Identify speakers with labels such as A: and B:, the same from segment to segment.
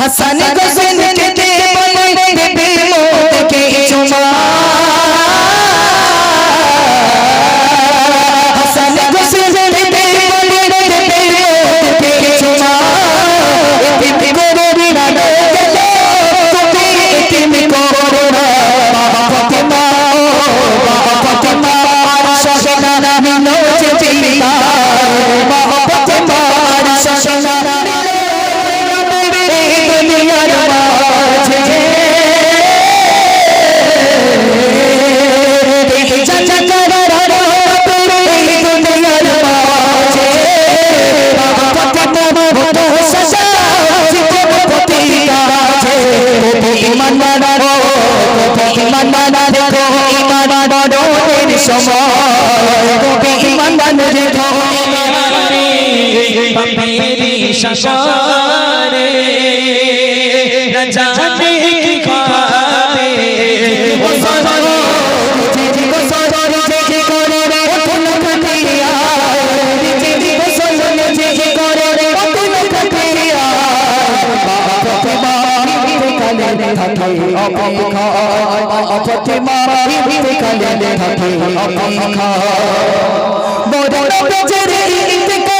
A: হাসান হোসেন কে বলে দেবে মুঝে ধরে মেরি সসারে রাজাতে কি খাবে ও সরো মুঝে ও সরো যে করে রে কোন খতিয়া মুঝে ও সরো মুঝে যে করে রে কোন খতিয়া ফাতেমা কালে থাকে অপেক্ষা ফাতেমা কালে থাকে অপেক্ষা বড় বেচারে ইন্তেকাল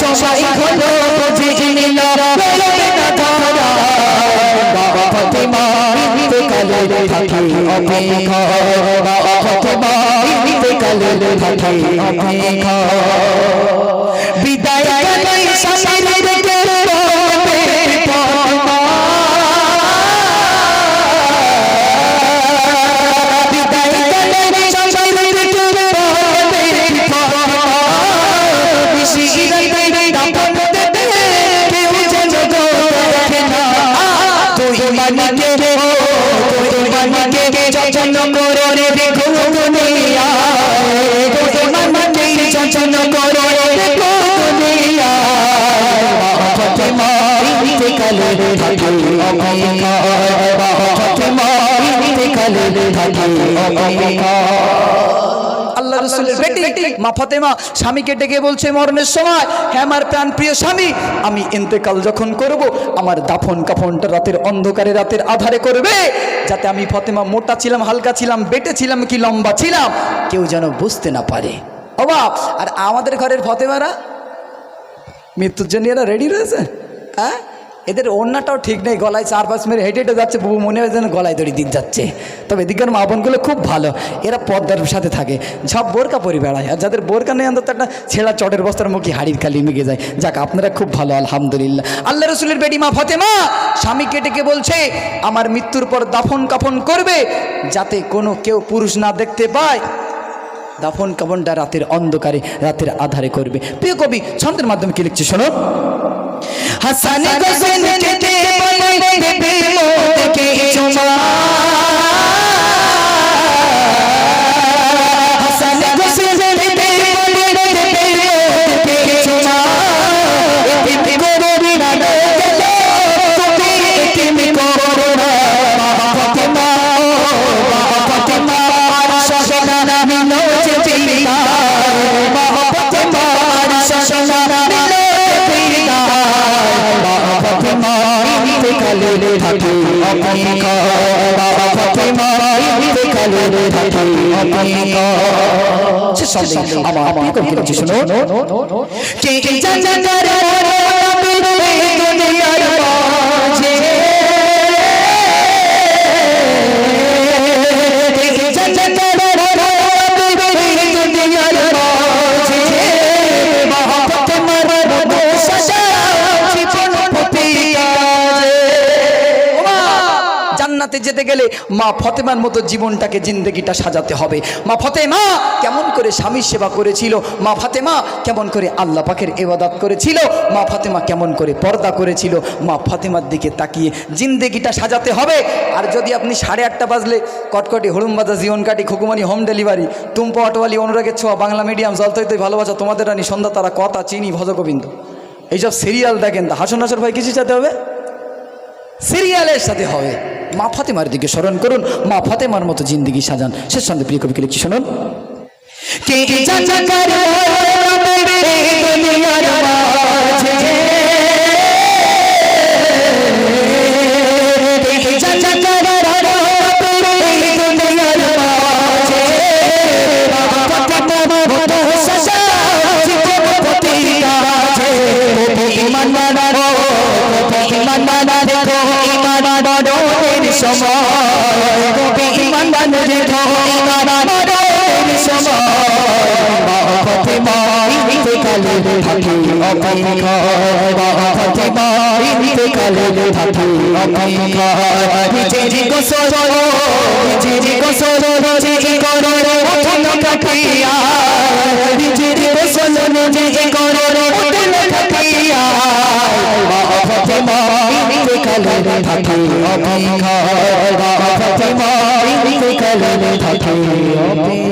A: সময় হলো বুঝে নিল। রইবে না তারা বাবা ফাতেমা কালে থাকি অপেক্ষা বাবা ফাতেমা কালে থাকি অপেক্ষা করে দেখো দুনিয়া মানিকে যজন করে দেখো দুনিয়া কালে থাকি ফাতেমা কালে থাকি অপেক্ষা
B: আল্লাহ রসুলের বেটি। মা ফাতেমা স্বামীকে ডেকে বলছে মরণের সময় হ্যাঁ আমার প্রাণ প্রিয় স্বামী আমি ইন্তেকাল যখন করব আমার দাফন কাফনটা রাতের অন্ধকারে রাতের আধারে করবে। যাতে আমি ফাতেমা মোটা ছিলাম হালকা ছিলাম বেটে ছিলাম কি লম্বা ছিলাম কেউ যেন বুঝতে না পারে। অবাব আর আমাদের ঘরের ফতেমারা? মৃত্যুর জন্য এরা রেডি রয়েছে? হ্যাঁ? এদের ওড়নাটাও ঠিক নেই, গলায় চার পাঁচ মেরে হেঁটে হেঁটে যাচ্ছে, বুবু মনে হয় যেন গলায় দড়ি দিক যাচ্ছে। তবে এদিকের মা বোনগুলো খুব ভালো, এরা পর্দার সাথে থাকে। সব বোরকা পরি বেড়ায়, আর যাদের বোরকা নেই, অন্তত একটা ছেঁড়া চটের বস্তার মুখে হাড়ির খালি মেগে যায়। যাক, আপনারা খুব ভালো, আলহামদুলিল্লাহ। আল্লাহ রসুলের বেটি মা ফতেমা, স্বামীকে ডেকে বলছে, আমার মৃত্যুর পর দাফন কাফন করবে, যাতে কোনো কেউ পুরুষ না দেখতে পায়। দাফন কাফনটা রাতের অন্ধকারে, রাতের আধারে করবে। প্রিয় কবি, ছন্দের মাধ্যমে কি লিখছে শোনো?
A: হাসান হোসেন কে দেবে মোদকে চুমা
B: সে সন্দেহ আমার আপনি কিছু শুনো
A: কে জানার নবী দুনিয়ার
B: যেতে গেলে মা ফতেমার মতো জীবনটাকে জিন্দগিটা সাজাতে হবে। মা ফতেমা কেমন করে স্বামীর সেবা করেছিল? মা ফাতেমা কেমন করে আল্লাহ পাখের এবাদত করেছিল? মা ফাতেমা কেমন করে পর্দা করেছিল? মা ফাতেমার দিকে তাকিয়ে জিন্দগিটা সাজাতে হবে। আর যদি আপনি সাড়ে আটটা বাজলে কটকটি হরুমবাজা জীবন কাটি খুকুমানি হোম ডেলিভারি তুম্প অটোয়ালি, অনুরাগের ছোঁয়া, বাংলা মিডিয়াম জলতৈতই ভালোবাসা, তোমাদের রানী, সন্ধ্যা, তারা, কথা, চিনি, ভজগোবিন্দ। এইসব সিরিয়াল দেখেন হাসন, হাসর ভাই কিছু চাতে হবে? সিরিয়ালের সাথে হবে। মা ফাতেমার দিকে স্মরণ করুন। মা ফাতেমার মতো জিন্দগি সাজান। শেষ সঙ্গে প্রিয় কবিকে লিখছি শুনুন।
A: কে জানার নবী দুনিয়ার থাকি অপেক্ষা ফাতেমা ইন্তেকালে থাকি অপেক্ষা নিজের গোসল নিজের গোসল নিজে করো উঠল কাটিয়া নিজের গোসল নিজে করো উঠল কাটিয়া ফাতেমা ইন্তেকালে থাকি অপেক্ষা ফাতেমা ইন্তেকালে থাকি অপেক্ষা